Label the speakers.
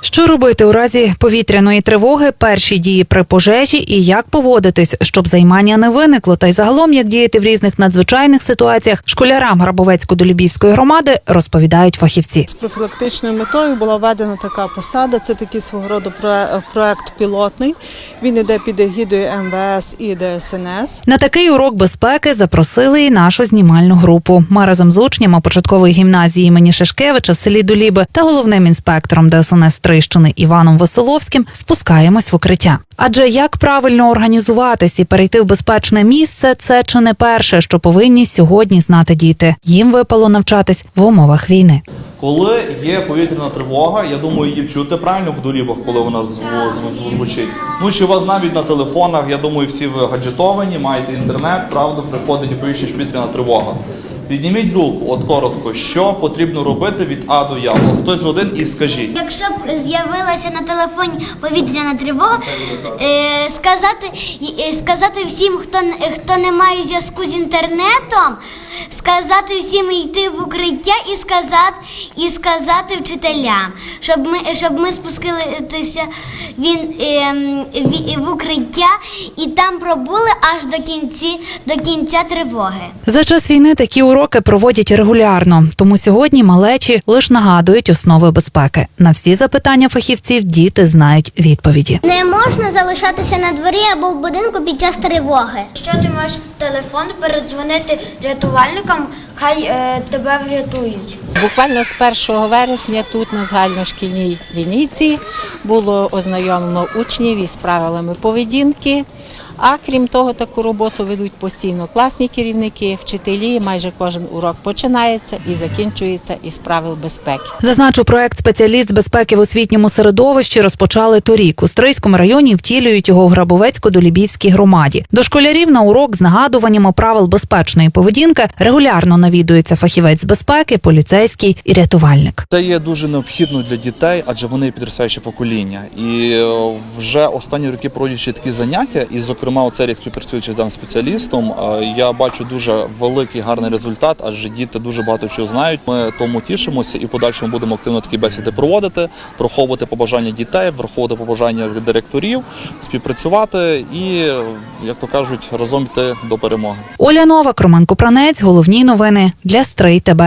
Speaker 1: Що робити у разі повітряної тривоги, перші дії при пожежі і як поводитись, щоб займання не виникло, та й загалом як діяти в різних надзвичайних ситуаціях, школярам Грабовецько-Долюбівської громади розповідають фахівці.
Speaker 2: З профілактичною метою була введена така посада. Це такий свого роду проект пілотний. Він іде під егідою МВС і ДСНС.
Speaker 1: На такий урок безпеки запросили і нашу знімальну групу. Ми разом з учнями початкової гімназії імені Шишкевича в селі Доліби та головним інспектором ДСНС Трищини Іваном Веселовським спускаємось в укриття. Адже як правильно організуватись і перейти в безпечне місце, це чи не перше, що повинні сьогодні знати діти. Їм випало навчатись в умовах війни.
Speaker 3: Коли є повітряна тривога, я думаю, її чути правильно в дорібах, коли вона зв- зв- звучить. Ну чи у вас навіть на телефонах, я думаю, всі ви гаджетовані, маєте інтернет, правда, приходить оповіщення повітряна тривога. Підніміть руку, от коротко, що потрібно робити від А до Я. От Хтось один і скажіть.
Speaker 4: Якщо б з'явилася на телефоні повітряна тривога, е, сказати, е, сказати всім, хто, н- хто не має зв'язку з інтернетом, сказати всім йти в укриття і сказати, і сказати вчителям, щоб ми, щоб ми спустилися він, ем, ві- в укриття і там пробули аж до кінці, до кінця тривоги.
Speaker 1: За час війни такі уроки проводять регулярно, тому сьогодні малечі лише нагадують основи безпеки. На всі запитання фахівців діти знають відповіді.
Speaker 4: Не можна залишатися на дворі або в будинку під час тривоги.
Speaker 5: Якщо ти маєш телефон, передзвонити рятувальникам, хай е, тебе врятують.
Speaker 6: Буквально з 1 вересня тут на загальношкільній лінійці було ознайомлено учнів із правилами поведінки. А крім того, таку роботу ведуть постійно класні керівники, вчителі. Майже кожен урок починається і закінчується із правил безпеки.
Speaker 1: Зазначу, проект спеціаліст безпеки в освітньому середовищі розпочали торік. У Стрийському районі втілюють його в Грабовецько-Долібівській громаді. До школярів на урок з нагадуваннями правил безпечної поведінки регулярно навідується фахівець з безпеки, поліцейський і рятувальник.
Speaker 3: Це є дуже необхідно для дітей, адже вони підростаюче покоління. І е, вже останні роки проводячи такі заняття, і зокрема, оце рік співпрацюючи з даним спеціалістом, я бачу дуже великий гарний результат, адже діти дуже багато чого знають. Ми тому тішимося і подальшому будемо активно такі бесіди проводити, враховувати побажання дітей, враховувати побажання директорів, співпрацювати і, як то кажуть, разом йти до перемоги.
Speaker 1: Оля Новак, Роман Купранець. Головні новини для Стрий ТБ.